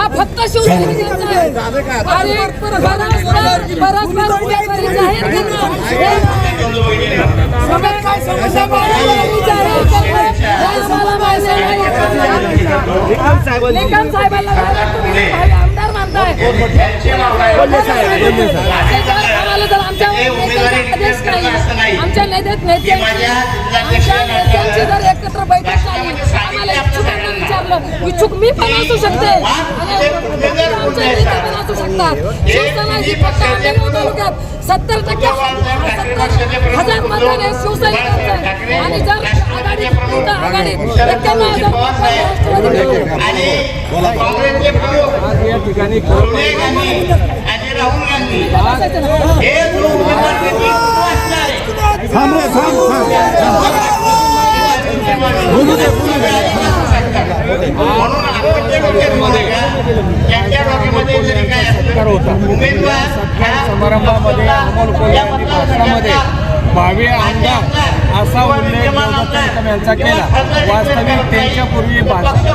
हे हे नाही. निकम साहेबांना आमदार मानताय आम्हाला जर आमच्या आमच्या नेत्यात नेत्यांची इच्छुकांना इच्छुक मी पण असू शकते. असू शकतात. शिवसेना ही फक्त आंबेगाव तालुक्यात सत्तर टक्के सत्तर हजार मतदान आणि जर आघाडी आज या ठिकाणी राहुल गांधी म्हणून डोक्यामध्ये त्यांच्या डोक्यामध्ये जरी काय उमेदवार समारंभामध्ये अमोल कोल्हे भाषणामध्ये भावी आमदार असा उल्लेख योगेश यांचा केला वास्तविक त्यांच्यापूर्वी भाषण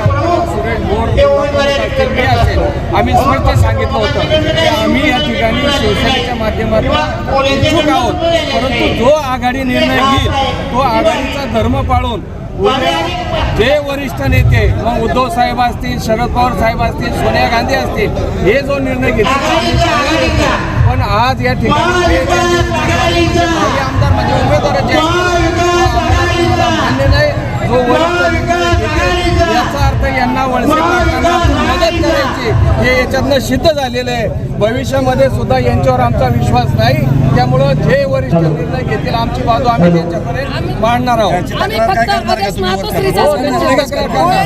असेल, आम्ही स्पष्ट सांगितलं होतं की आम्ही या ठिकाणी शिवसेनेच्या माध्यमातून इच्छुक आहोत परंतु जो आघाडी निर्णय घेईल तो आघाडीचा धर्म पाळून जे वरिष्ठ नेते मग उद्धव साहेब असतील शरद पवार साहेब असतील सोनिया गांधी असतील हे जो निर्णय घेतील. पण आज या ठिकाणी आमदार म्हणजे उमेदवाराचे मान्य नाही जो वरिष्ठ निर्णय याचा अर्थ यांना वळसे करायची हे याच्यातनं सिद्ध झालेलं आहे. भविष्यामध्ये सुद्धा यांच्यावर आमचा विश्वास नाही. त्यामुळं जे वरिष्ठ निर्णय घेतील आमची बाजू आम्ही त्यांच्याकडे मांडणार आहोत. हो, करणार.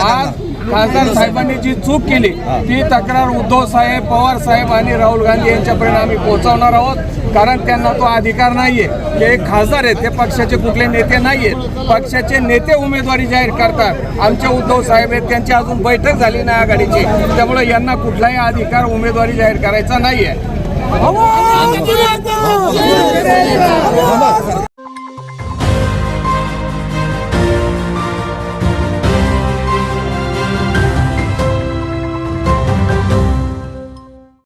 आज खासदार साहेबांनी जी चूक केली ती तक्रार उद्धव साहेब पवार साहेब आणि राहुल गांधी यांच्यापर्यंत आम्ही पोहोचवणार आहोत. कारण त्यांना तो अधिकार नाहीये. ते एक खासदार आहेत ते पक्षाचे कुठले नेते नाहीयेत पक्षाचे नेते उमेदवारी जाहीर करतात. आमचे उद्धव साहेब आहेत त्यांची अजून बैठक झाली नाही आघाडीची. त्यामुळे यांना कुठलाही अधिकार उमेदवारी जाहीर करायचा नाहीये.